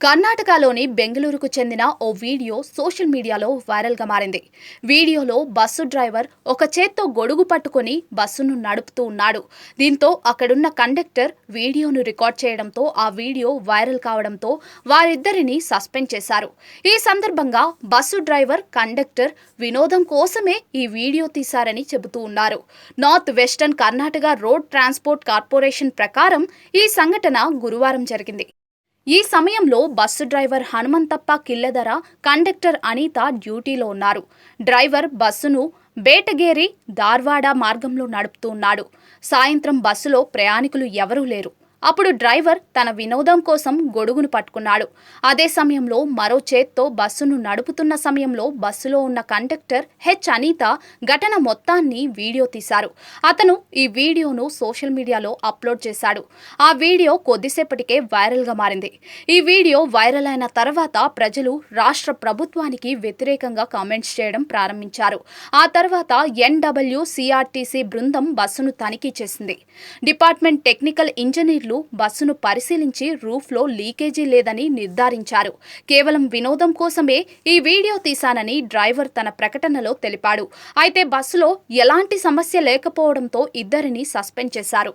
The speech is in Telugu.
కర్ణాటకలోని బెంగళూరుకు చెందిన ఓ వీడియో సోషల్ మీడియాలో వైరల్గా మారింది. వీడియోలో బస్సు డ్రైవర్ ఒక చేత్తో గొడుగు పట్టుకొని బస్సును నడుపుతూ ఉన్నాడు. దీంతో అక్కడున్న కండక్టర్ వీడియోను రికార్డ్ చేయడంతో ఆ వీడియో వైరల్ కావడంతో వారిద్దరిని సస్పెండ్ చేశారు. ఈ సందర్భంగా బస్సు డ్రైవర్ కండక్టర్ వినోదం కోసమే ఈ వీడియో తీశారని చెబుతూ ఉన్నారు. North western Karnataka road transport corporation ప్రకారం ఈ సంఘటన గురువారం జరిగింది. ఈ సమయంలో bus driver Hanumanthappa Killedara conductor Anitha డ్యూటీలో ఉన్నారు. డ్రైవర్ బస్సును బేటగేరి ధార్వాడ మార్గంలో నడుపుతూ ఉన్నాడు. సాయంత్రం బస్సులో ప్రయాణికులు ఎవరూ లేరు. అప్పుడు డ్రైవర్ తన వినోదం కోసం గొడుగును పట్టుకున్నాడు. అదే సమయంలో మరో చేత్తో బస్సును నడుపుతున్న సమయంలో బస్సులో ఉన్న కండక్టర్ హెచ్ అనిత ఘటన మొత్తాన్ని వీడియో తీశారు. అతను ఈ వీడియోను సోషల్ మీడియాలో అప్లోడ్ చేశాడు. ఆ వీడియో కొద్దిసేపటికే వైరల్గా మారింది. ఈ వీడియో వైరల్ అయిన తర్వాత ప్రజలు రాష్ట్ర ప్రభుత్వానికి వ్యతిరేకంగా కామెంట్స్ చేయడం ప్రారంభించారు. ఆ తర్వాత ఎన్డబ్ల్యూ సిఆర్టీసీ బృందం బస్సును తనిఖీ చేసింది. డిపార్ట్మెంట్ టెక్నికల్ ఇంజనీర్లు బస్సును పరిశీలించి రూఫ్లో లీకేజీ లేదని నిర్ధారించారు. కేవలం వినోదం కోసమే ఈ వీడియో తీశానని డ్రైవర్ తన ప్రకటనలో తెలిపాడు. అయితే బస్సులో ఎలాంటి సమస్య లేకపోవడంతో ఇద్దరిని సస్పెండ్ చేశారు.